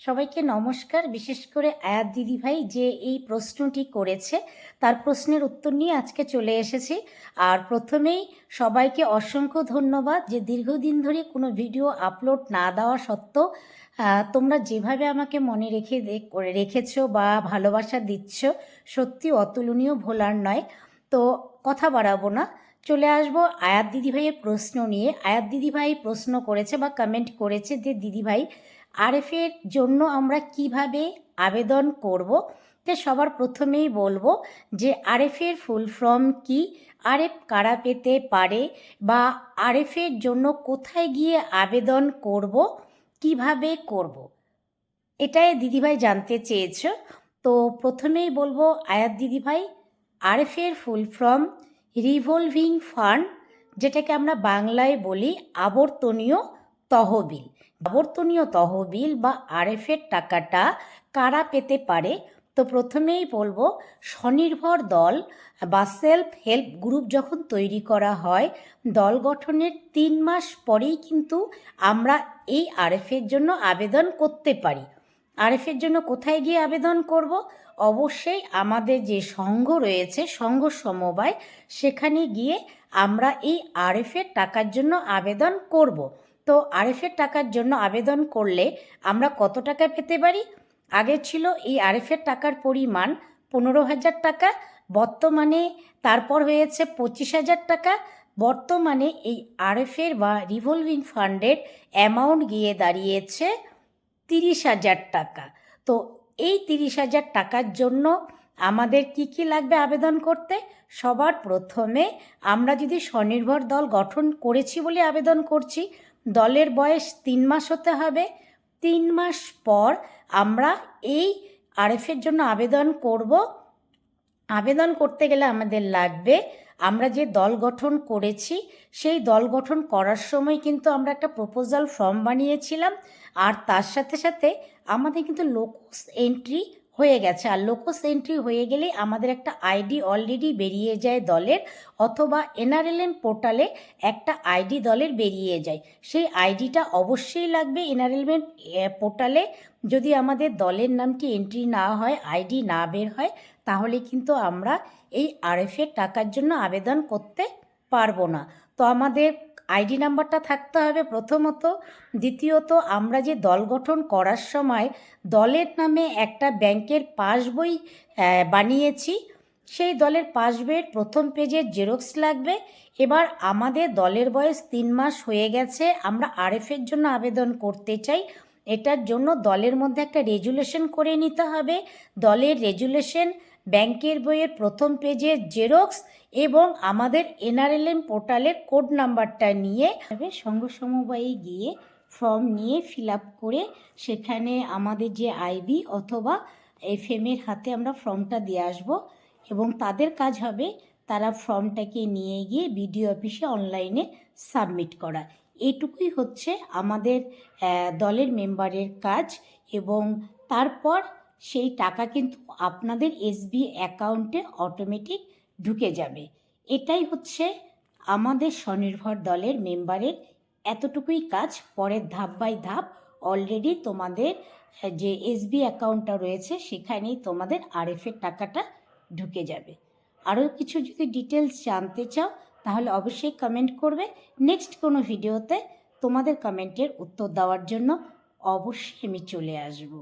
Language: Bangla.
সবাইকে নমস্কার। বিশেষ করে আয়াত দিদিভাই যে এই প্রশ্নটি করেছে, তার প্রশ্নের উত্তর নিয়ে আজকে চলে এসেছি। আর প্রথমেই সবাইকে অসংখ্য ধন্যবাদ যে দীর্ঘদিন ধরে কোনো ভিডিও আপলোড না দেওয়া সত্ত্বেও তোমরা যেভাবে আমাকে মনে রেখে করে রেখেছো বা ভালোবাসা দিচ্ছ, সত্যি অতুলনীয় ভোলার নয়। তো কথা বাড়াবো না। চলে আসব আয়াত দিদিভাইয়ের প্রশ্ন নিয়ে। আয়াত দিদিভাই প্রশ্ন করেছে বা কমেন্ট করেছে যে দিদিভাই আরএফের জন্য আমরা কীভাবে আবেদন করব? তো সবার প্রথমেই বলব যে আরএফের ফুল ফর্ম কি? আরএফ কারা পেতে পারে? বা আরএফের জন্য কোথায় গিয়ে আবেদন করব? কীভাবে করব? এটাই দিদিভাই জানতে চেয়েছো। তো প্রথমেই বলব, আয়াত দিদিভাই আরএফের ফুল ফর্ম রিভলভিং ফান্ড, যেটাকে আমরা বাংলায় বলি আবর্তনীয় তহবিল। আবর্তনীয় তহবিল বা আরএফের টাকাটা কারা পেতে পারে? তো প্রথমেই বলব, স্বনির্ভর দল বা সেলফ হেল্প গ্রুপ যখন তৈরি করা হয়, দল গঠনের তিন মাস পরেই কিন্তু আমরা এই আরএফের জন্য আবেদন করতে পারি। আরএফের জন্য কোথায় গিয়ে আবেদন করব? অবশ্যই আমাদের যে সংঘ রয়েছে, সংঘ সমবায়, সেখানে গিয়ে আমরা এই আরএফের টাকার জন্য আবেদন করব। তো আরএফের টাকার জন্য আবেদন করলে আমরা কত টাকা পেতে পারি? আগে ছিল এই আরএফের টাকার পরিমাণ পনেরো হাজার টাকা, বর্তমানে তারপর হয়েছে পঁচিশ হাজার টাকা। বর্তমানে এই আরএফের বা রিভলভিং ফান্ডের অ্যামাউন্ট গিয়ে দাঁড়িয়েছে তিরিশ হাজার টাকা। তো এই তিরিশ হাজার টাকার জন্য আমাদের কি কি লাগবে আবেদন করতে? সবার প্রথমে আমরা যদি স্বনির্ভর দল গঠন করেছি বলে আবেদন করছি দলের বয়স তিন মাস হতে হবে। তিন মাস পর আমরা এই আরএফের জন্য আবেদন করব। আবেদন করতে গেলে আমাদের লাগবে, আমরা যে দল গঠন করেছি, সেই দল গঠন করার সময় কিন্তু আমরা একটা প্রপোজাল ফর্ম বানিয়েছিলাম। আর তার সাথে সাথে আমাদের কিন্তু লোকস এন্ট্রি হয়ে গেছে। আর লোকস এন্ট্রি হয়ে গেলে আমাদের একটা আইডি অলরেডি বেরিয়ে যায় দলের অথবা এনআরএলএম পোর্টালে একটা আইডি দলের বেরিয়ে যায়। সেই আইডিটা অবশ্যই লাগবে এনআরএলএম পোর্টালে যদি আমাদের দলের নামটি এন্ট্রি না হয় আইডি না বের হয়, তাহলে কিন্তু আমরা এই আরএফের টাকার জন্য আবেদন করতে পারব না। তো আমাদের আইডি নাম্বারটা থাকতে হবে প্রথমত। দ্বিতীয়ত, আমরা যে দল গঠন করার সময় দলের নামে একটা ব্যাংকের পাসবই বানিয়েছি। সেই দলের পাসবইয়ের প্রথম পেজের জেরক্স লাগবে। এবার আমাদের দলের বয়স তিন মাস হয়ে গেছে, আমরা আরএফের জন্য আবেদন করতে চাই। এটার জন্য দলের মধ্যে একটা রেজুলেশন করে নিতে হবে। দলের রেজুলেশন ব্যাংকের বইয়ের প্রথম পেজের জেরক্স এবং আমাদের এনআরএলএম পোর্টালের কোড নাম্বারটা নিয়ে সঙ্গ সমবায়ে গিয়ে ফর্ম নিয়ে ফিল করে সেখানে আমাদের যে আইবি অথবা এফ এফএমের হাতে আমরা ফর্মটা দিয়ে আসব এবং তাদের কাজ হবে তারা ফর্মটাকে নিয়ে গিয়ে বিডিও অফিসে অনলাইনে সাবমিট করা। এইটুকুই হচ্ছে আমাদের দলের মেম্বারের কাজ এবং তারপর সেই টাকা কিন্তু আপনাদের এসবি অ্যাকাউন্টে অটোমেটিক ঢুকে যাবে। এটাই হচ্ছে আমাদের স্বনির্ভর দলের মেম্বারের এতটুকুই কাজ, পরের ধাপ বাই ধাপ অলরেডি তোমাদের, যে এসবি অ্যাকাউন্টটা রয়েছে সেখানেই তোমাদের আরএফের টাকাটা ঢুকে যাবে। আরও কিছু যদি ডিটেলস জানতে চাও, তাহলে অবশ্যই কমেন্ট করবে। নেক্সট কোনো ভিডিওতে তোমাদের কমেন্টের উত্তর দেওয়ার জন্য অবশ্যই আমি চলে আসব।